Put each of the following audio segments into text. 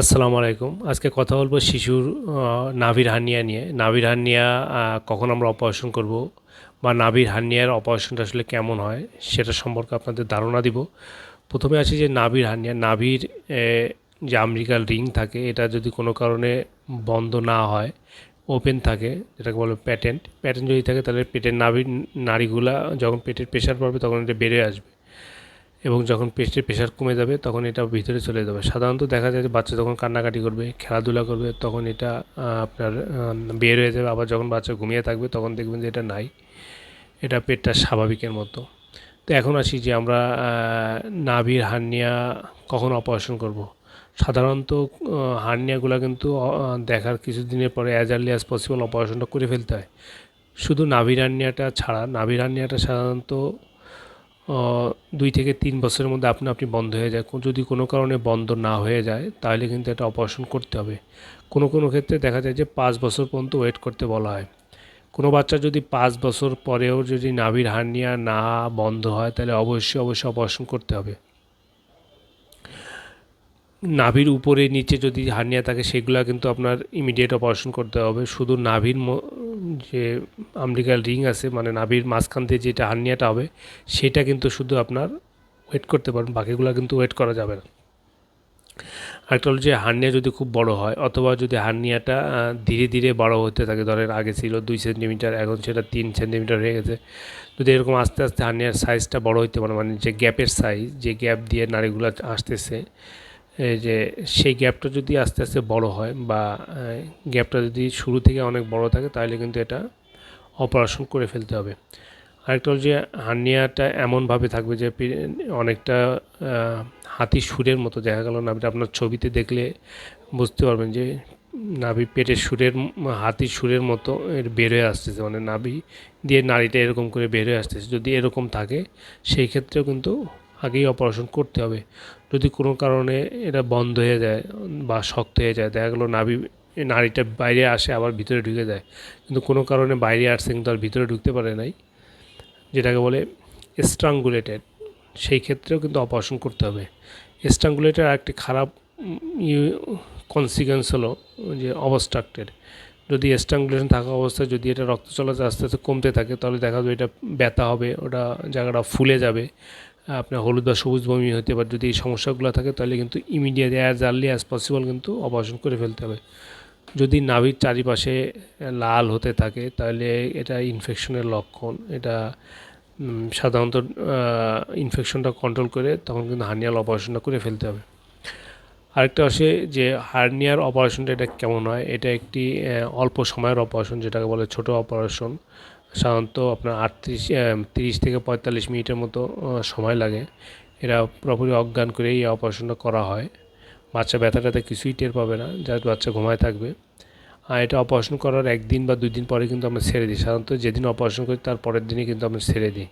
আসসালামু আলাইকুম। আজকে কথা বলব শিশুর নাভির হার্নিয়া নিয়ে। নাভির হার্নিয়া কখন আমরা অপারেশন করব বা নাভির হার্নিয়ার অপারেশনটা আসলে কেমন হয় সেটা সম্পর্কে আপনাদের ধারণা দিব। প্রথমে আসি যে নাভির হার্নিয়া, নাভির যে আমেরিকাল রিং থাকে, এটা যদি কোনো কারণে বন্ধ না হয়, ওপেন থাকে, যেটাকে বলে প্যাটেন্ট। প্যাটেন্ট যদি থাকে, তাহলে পেটের নাভির নাড়িগুলা যখন পেটের প্রেশার পড়বে তখন এটা বেড়ে আসবে। এবং যখন পেস্টের প্রেশার কমে যাবে তখন এটা ভিতরে চলে যাবে। সাধারণত দেখা যায় যে বাচ্চা যখন কান্নাকাটি করবে, খেলাধুলা করবে, তখন এটা আপনার বের হয়ে যাবে। আবার যখন বাচ্চা ঘুমিয়ে থাকবে তখন দেখবেন যে এটা নাই। এটা পেটটা স্বাভাবিকের মতো। তো এখন আসি যে আমরা নাভির হার্নিয়া কখন অপারেশন করব। সাধারণত হার্নিয়াগুলো কিন্তু দেখার কিছুদিনের পরে অ্যাজ আর্লি অ্যাজ পসিবল অপারেশনটা করে ফেলতে হয়। শুধু নাভির হার্নিয়াটা ছাড়া, নাভির হার্নিয়াটা সাধারণত দুই থেকে তিন বছরের মধ্যে আপনি আপনি বন্ধ হয়ে যায়। যদি কোনো কারণে বন্ধ না হয়ে যায়, তাহলে কিন্তু এটা অপারেশন করতে হবে। কোনো কোনো ক্ষেত্রে দেখা যায় যে পাঁচ বছর পর্যন্ত ওয়েট করতে বলা হয়। কোনো বাচ্চা যদি পাঁচ বছর পরেও যদি নাভির হার্নিয়া না বন্ধ হয়, তাহলে অবশ্যই অবশ্যই অপারেশন করতে হবে। নাভির উপরে, নিচে যদি হার্নিয়া থাকে, সেগুলো কিন্তু আপনার ইমিডিয়েট অপারেশন করতে হবে। শুধু নাভির যে আমেরিকাল রিং আছে মানে নাভির মাঝখান দিয়ে যেটা হার্নিয়াটা হবে, সেটা কিন্তু শুধু আপনার ওয়েট করতে পারেন বাকিগুলো কিন্তু ওয়েট করা যাবে না। আরেকটা হলো যে হার্নিয়া যদি খুব বড় হয়, অথবা যদি হার্নিয়াটা ধীরে ধীরে বড় হতে থাকে, ধরেন আগে ছিল দুই সেন্টিমিটার, এখন সেটা তিন সেন্টিমিটার হয়ে গেছে, যদি এরকম আস্তে আস্তে হার্নিয়ার সাইজটা বড় হইতে পারে মানে যে গ্যাপের সাইজ যে গ্যাপ দিয়ে নাড়িগুলো আসতেছে যে সেই গ্যাপটা যদি আস্তে আস্তে বড় হয় বা গ্যাপটা যদি শুরু থেকে অনেক বড় থাকে তাহলে কিন্তু এটা অপারেশন করে ফেলতে হবে। আরেকটা হলো যে হার্নিয়াটা এমনভাবে থাকবে যে অনেকটা হাতির সুরের মতো দেখা গেল। নাভিটা আপনার ছবিতে দেখলে বুঝতে পারবেন যে নাভি পেটের সুরের, হাতির সুরের মতো এর বের হয়ে আসতেছে। মানে নাভি দিয়ে নাড়িটা এরকম করে বের হয়ে আসতেছে। যদি এরকম থাকে, সেই ক্ষেত্রেও কিন্তু আগেই অপারেশন করতে হবে। যদি কোনো কারণে এটা বন্ধ হয়ে যায় বা শক্ত হয়ে যায়, দেখা গেলো নাভি, নাড়িটা বাইরে আসে আবার ভিতরে ঢুকে যায়। কিন্তু কোনো কারণে বাইরে আসছে কিন্তু আর ভিতরে ঢুকতে পারে নাই। যেটাকে বলে স্ট্রাঙ্গুলেটেড সেই ক্ষেত্রেও কিন্তু অপারেশন করতে হবে। স্ট্রাঙ্গুলেটের আরেকটি খারাপ কনসিকুয়েন্স হলো যে অবস্ট্রাক্টেড যদি স্ট্রাঙ্গুলেশন থাকা অবস্থায় যদি এটা রক্ত চলাচল আস্তে আস্তে কমতে থাকে, তাহলে দেখা যাবে এটা ব্যথা হবে, ওটা জায়গাটা ফুলে যাবে। আপনার হলুদ বা সবুজ বমি হতে পারে, যদি এই সমস্যাগুলো থাকে, তাহলে কিন্তু immediate as early as possible কিন্তু অপারেশন করে ফেলতে হবে। যদি নাভির চারিপাশে লাল হতে থাকে, তাহলে এটা ইনফেকশনের লক্ষণ। এটা সাধারণত ইনফেকশনটা কন্ট্রোল করে তখন কিন্তু হার্নিয়াল অপারেশনটা করে ফেলতে হবে। আরেকটা আসে যে হার্নিয়ার অপারেশনটা এটা কেমন হয়? এটা একটি অল্প সময়ের অপারেশন যেটাকে বলে ছোট অপারেশন সাধারণত আপনার আটত্রিশ তিরিশ থেকে পঁয়তাল্লিশ মিনিটের মতো সময় লাগে। এরা পুরোপুরি অজ্ঞান করে এই অপারেশনটা করা হয়। বাচ্চা ব্যথাটাতে কিছুই টের পাবে না যার বাচ্চা ঘুমায় থাকবে। আর এটা অপারেশন করার একদিন বা দুই দিন পরে কিন্তু আমরা ছেড়ে দিই। সাধারণত যেদিন অপারেশন করি, তার পরের দিনই কিন্তু আমরা ছেড়ে দিই।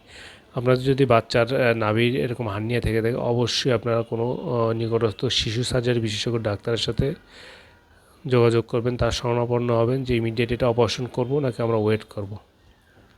আপনাদের যদি বাচ্চার নাভির এরকম হার্নিয়া থেকে থাকে, অবশ্যই আপনারা কোনো নিকটস্থ শিশু সার্জারি বিশেষজ্ঞ ডাক্তারের সাথে যোগাযোগ করবেন। তার শরণাপন্ন হবেন যে ইমিডিয়েট এটা অপারেশন করব, নাকি আমরা ওয়েট করব?